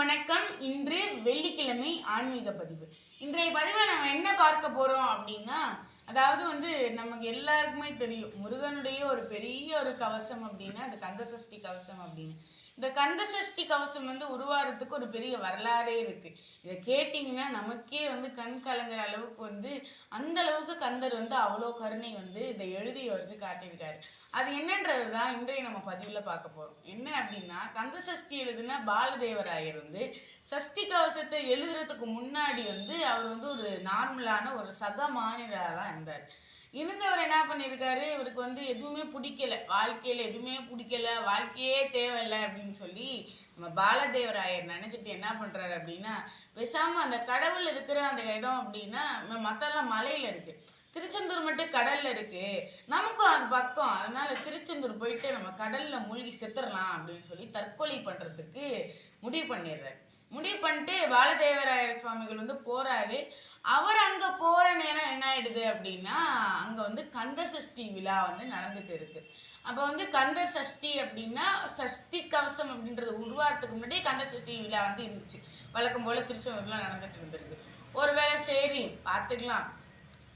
வணக்கம். இன்று வெள்ளிக்கிழமை ஆன்மீக பதிவு. இன்றைய பதிவில் நம்ம என்ன பார்க்க போறோம் அப்படின்னா அதாவது வந்து நமக்கு எல்லாருக்குமே தெரியும் முருகனுடைய ஒரு பெரிய ஒரு கவசம் அப்படின்னா அது கந்தசஷ்டி கவசம் அப்படின்னு. இந்த கந்த சஷ்டி கவசம் வந்து உருவாகிறதுக்கு ஒரு பெரிய வரலாறே இருக்கு. இதை கேட்டிங்கன்னா நமக்கே வந்து கண் கலங்குற அளவுக்கு வந்து அந்த அளவுக்கு கந்தர் வந்து அவ்வளோ கருணை வந்து இதை எழுதி வந்து காட்டியிருக்காரு. அது என்னன்றது தான் இன்றைய நம்ம பதிவில் பார்க்க போகிறோம் என்ன அப்படின்னா கந்த சஷ்டி எழுதுன பாலதேவராயர் வந்து சஷ்டி கவசத்தை எழுதுறதுக்கு முன்னாடி வந்து அவர் வந்து ஒரு நார்மலான ஒரு சக மாநிலராக தான் இருந்தார். இருந்தவர் என்ன பண்ணியிருக்காரு இவருக்கு வந்து எதுவுமே பிடிக்கல. வாழ்க்கையில் எதுவுமே பிடிக்கல. வாழ்க்கையே தேவையில்லை அப்படின்னு சொல்லி நம்ம பாலதேவராயர் நினச்சிட்டு என்ன பண்ணுறாரு அப்படின்னா பேசாமல் அந்த கடவுள் இருக்கிற அந்த இடம் அப்படின்னா மற்றெல்லாம் மலையில் இருக்குது திருச்செந்தூர் மட்டும் கடல்ல இருக்கு. நமக்கும் அது பக்கம். அதனால திருச்செந்தூர் போயிட்டு நம்ம கடல்ல மூழ்கி செத்துடலாம் அப்படின்னு சொல்லி தற்கொலை பண்றதுக்கு முடிவு பண்ணிடுறாரு. முடிவு பண்ணிட்டு பாலதேவராயர் சுவாமிகள் வந்து போறாரு. அவர் அங்க போற நேரம் என்ன ஆயிடுது அப்படின்னா அங்க வந்து கந்த சஷ்டி விழா வந்து நடந்துட்டு இருக்கு. அப்போ வந்து கந்த சஷ்டி அப்படின்னா சஷ்டி கவசம் அப்படின்றது உருவாகிறதுக்கு முன்னாடி கந்த சஷ்டி விழா வந்து இருந்துச்சு. வழக்கம் போல திருச்செந்தூர்ல நடந்துட்டு இருந்திருக்கு. ஒருவேளை சரி பார்த்துக்கலாம்.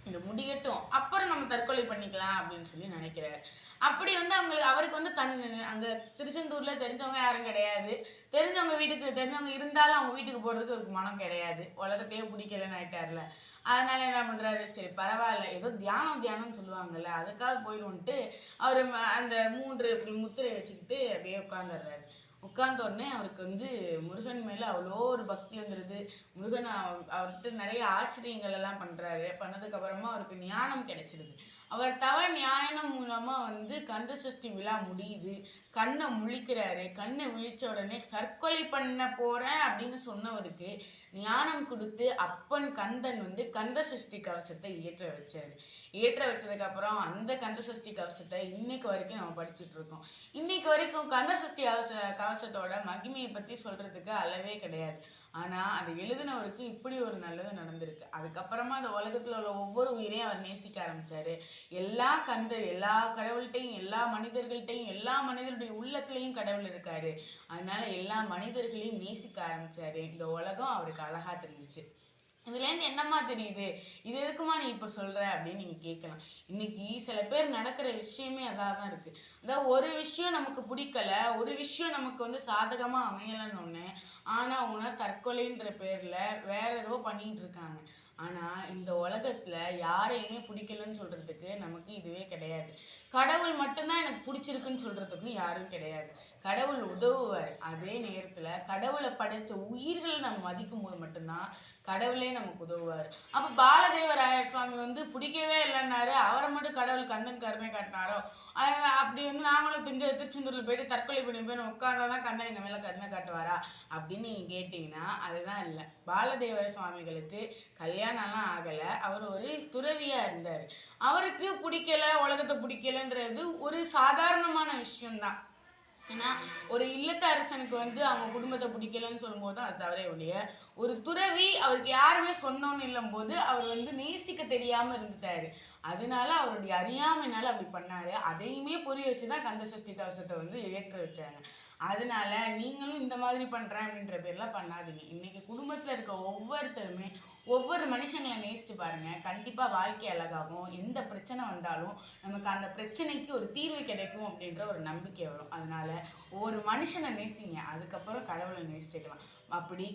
இந்த முடியட்டும் அப்புறம் நம்ம தற்கொலை பண்ணிக்கலாம் அப்படின்னு சொல்லி நினைக்கிறாரு. அப்படி வந்து அவங்களுக்கு அவருக்கு வந்து தன் அங்கே திருச்செந்தூர்ல தெரிஞ்சவங்க யாரும் கிடையாது. தெரிஞ்சவங்க வீட்டுக்கு தெரிஞ்சவங்க இருந்தாலும் அவங்க வீட்டுக்கு போறதுக்கு அவருக்கு மனம் கிடையாது. உலகத்தையே பிடிக்கலன்னு ஆயிட்டார்ல. அதனால என்ன பண்றாரு? சரி பரவாயில்ல. ஏதோ தியானம் தியானம்னு சொல்லுவாங்கல்ல அதுக்காக போயிடுவோன்ட்டு அவர் அந்த மூன்று இப்படி முத்திரை வச்சுக்கிட்டு அப்படியே உட்காந்துடுறாரு உட்கார்ந்த உடனே அவருக்கு வந்து முருகன் மேலே அவ்வளோ ஒரு பக்தி வந்துடுது முருகன் அவர்கிட்ட நிறைய ஆச்சரியங்கள் எல்லாம் பண்ணுறாரு பண்ணதுக்கப்புறமா அவருக்கு ஞானம் கிடைச்சிருது. அவர் தவ நியாயம் மூலமாக வந்து கந்த சஷ்டி விழா முடியுது. கண்ணை முழிக்கிறாரு. கண்ணை விழிச்ச உடனே தற்கொலை பண்ண போகிறேன் அப்படின்னு சொன்னவருக்கு ஞானம் கொடுத்து அப்பன் கந்தன் வந்து கந்த சஷ்டி கவசத்தை இயற்ற வச்சார். இயற்ற வச்சதுக்கப்புறம் அந்த கந்த சஷ்டி கவசத்தை இன்னைக்கு வரைக்கும் நம்ம படிச்சுட்டு இருக்கோம். இன்னைக்கு வரைக்கும் கந்த சஷ்டி கவச கவசத்தோட மகிமையை பற்றி சொல்கிறதுக்கு அளவே கிடையாது. ஆனால் அதை எழுதினவருக்கு இப்படி ஒரு நல்லது நடந்திருக்கு. அதுக்கப்புறமா அந்த உலகத்தில் உள்ள ஒவ்வொரு உயிரையும் அவர் நேசிக்க ஆரம்பித்தார் எல்லா கந்து எல்லா கடவுள்கிட்டையும் எல்லா மனிதர்கள்ட்டையும் எல்லா மனிதருடைய உள்ளத்துலேயும் கடவுள் இருக்காரு. அதனால எல்லா மனிதர்களையும் நேசிக்க ஆரம்பிச்சாரு. இந்த உலகம் அவருக்கு அழகா தெரிஞ்சிச்சு. இதுலேருந்து என்னம்மா தெரியுது இது? எதுக்குமா நீ இப்போ சொல்கிற அப்படின்னு நீங்கள் கேட்கலாம். இன்னைக்கு சில பேர் நடக்கிற விஷயமே அதாக தான் இருக்குது அதாவது ஒரு விஷயம் நமக்கு பிடிக்கல ஒரு விஷயம் நமக்கு வந்து சாதகமாக அமையலைன்னு ஒன்று ஆனால் உன தற்கொலைன்ற பேரில் வேற ஏதோ பண்ணிட்டு இருக்காங்க. ஆனால் இந்த உலகத்தில் யாரையுமே பிடிக்கலன்னு சொல்கிறதுக்கு நமக்கு இதுவே கிடையாது. கடவுள் மட்டும்தான் எனக்கு பிடிச்சிருக்குன்னு சொல்கிறதுக்கும் யாரும் கிடையாது. கடவுள் உதவுவார். அதே நேரத்தில் கடவுளை படைச்ச உயிர்களை நம்ம மதிக்கும் போது மட்டும்தான் கடவுளே நமக்கு உதவுவார். அப்போ பாலதேவராயர் சுவாமி வந்து பிடிக்கவே இல்லைன்னாரு. அவரை மட்டும் கடவுள் கந்தன் கருமை காட்டினாரோ? அப்படி வந்து நாங்களும் திஞ்ச திருச்செந்தூரில் போயிட்டு தற்கொலை பண்ணி போய் உட்காந்தா தான் கந்தன் எங்கள் மேலே கருணை காட்டுவாரா? அப்படின்னு நீங்கள் கேட்டிங்கன்னா அதுதான் இல்லை. பாலதேவர சுவாமிகளுக்கு கல்யாணம்லாம் ஆகலை. அவர் ஒரு துறவியாக இருந்தார். அவருக்கு பிடிக்கல உலகத்தை பிடிக்கல இல்லைன்றது ஒரு சாதாரணமான விஷயம்தான். ஏன்னா ஒரு இல்லத்த அரசனுக்கு வந்து அவங்க குடும்பத்தை பிடிக்கலன்னு சொல்லும்போது தான் அது தவறே ஒழிய ஒரு துறவி அவருக்கு யாருமே சொன்னோன்னு இல்லும்போது அவர் வந்து நேசிக்க தெரியாமல் இருந்துட்டாரு. அதனால அவருடைய அறியாமைனால அப்படி பண்ணாரு. அதையுமே புரிய வச்சு தான் கந்த சஷ்டி கவசத்தை வந்து ஏற்ற வச்சாங்க. அதனால நீங்களும் இந்த மாதிரி பண்ணுறேன் அப்படின்ற பேர்லாம் பண்ணாதீங்க. இன்னைக்கு குடும்பத்தில் இருக்க ஒவ்வொருத்தருமே ஒவ்வொரு மனுஷங்களை நேசிச்சு பாருங்க. கண்டிப்பா வாழ்க்கை அழகாகும். எந்த பிரச்சனை வந்தாலும் நமக்கு அந்த பிரச்சனைக்கு ஒரு தீர்வு கிடைக்கும் அப்படின்ற ஒரு நம்பிக்கை வரும். அதனால ஒரு மனுஷனை நேசிங்க. அதுக்கப்புறம் கடவுளை நேசிச்சுக்கலாம். அப்படி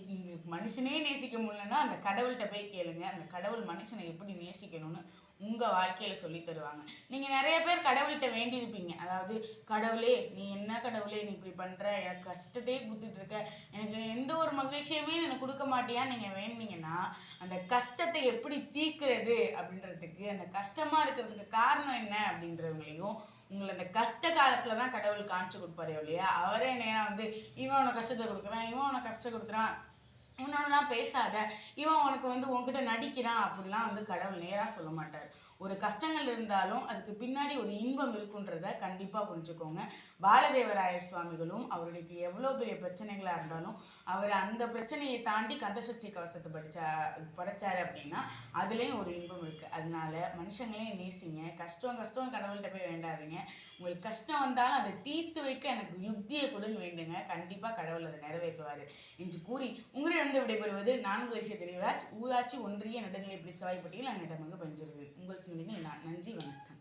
மனுஷனே நேசிக்க முடியலன்னா அந்த கடவுள்கிட்ட போய் கேளுங்க. அந்த கடவுள் மனுஷனை எப்படி நேசிக்கணும்னு உங்கள் வாழ்க்கையில் சொல்லி தருவாங்க. நீங்கள் நிறைய பேர் கடவுள்கிட்ட வேண்டியிருப்பீங்க. அதாவது கடவுளே நீ என்ன கடவுளே நீ இப்படி பண்ணுற எனக்கு கஷ்டத்தையே கொடுத்துட்ருக்க எனக்கு எந்த ஒரு மகிழ்ச்சியுமே எனக்கு கொடுக்க மாட்டியா? நீங்கள் வேணுனீங்கன்னா அந்த கஷ்டத்தை எப்படி தீர்க்கிறது? அப்படின்றதுக்கு அந்த கஷ்டமாக இருக்கிறதுக்கு காரணம் என்ன அப்படின்றவங்களையும் உங்களை அந்த கஷ்ட காலத்துல தான் கடவுள் காமிச்சு கொடுப்பாரு இல்லையா? அவரே நேரம் வந்து இவன் உனக்கு கஷ்டத்தை கொடுக்குறான் இவன் உனக்கு கஷ்டம் கொடுக்குறான். உன்னோடலாம் பேசாத. இவன் உனக்கு வந்து உன்கிட்ட நடிக்கிறான் அப்படிலாம் வந்து கடவுள் நேராக சொல்ல மாட்டார். ஒரு கஷ்டங்கள் இருந்தாலும் அதுக்கு பின்னாடி ஒரு இன்பம் இருக்குன்றத கண்டிப்பாக புரிஞ்சுக்கோங்க. பாலதேவராயர் சுவாமிகளும் அவருக்கு எவ்வளோ பெரிய பிரச்சனைகளாக இருந்தாலும் அவர் அந்த பிரச்சனையை தாண்டி கந்தசஷ்டி கவசத்தை படித்தா படைச்சார் அப்படின்னா அதுலேயும் ஒரு இன்பம் இருக்குது அதனால மனுஷங்களையும் நேசிங்க. கஷ்டம் கஷ்டம் கடவுள்கிட்ட போய் வேண்டாதீங்க. உங்களுக்கு கஷ்டம் வந்தாலும் அதை தீர்த்து வைக்க எனக்கு யுக்தியை கொடுன்னு வேண்டுங்க. கண்டிப்பாக கடவுள் அதை நிறைவேற்றுவார். என்று கூறி உங்களிடம் விடைபெறுவது நான்கு வருஷ தெளிவராஜ் ஊராட்சி ஒன்றிய நடுநிலைப்பள்ளி சவாய்ப்பட்டியில் அன்னிடம் வந்து பயின்றிருக்கிறேன் உங்களுக்கு நன்றி வணக்கம்.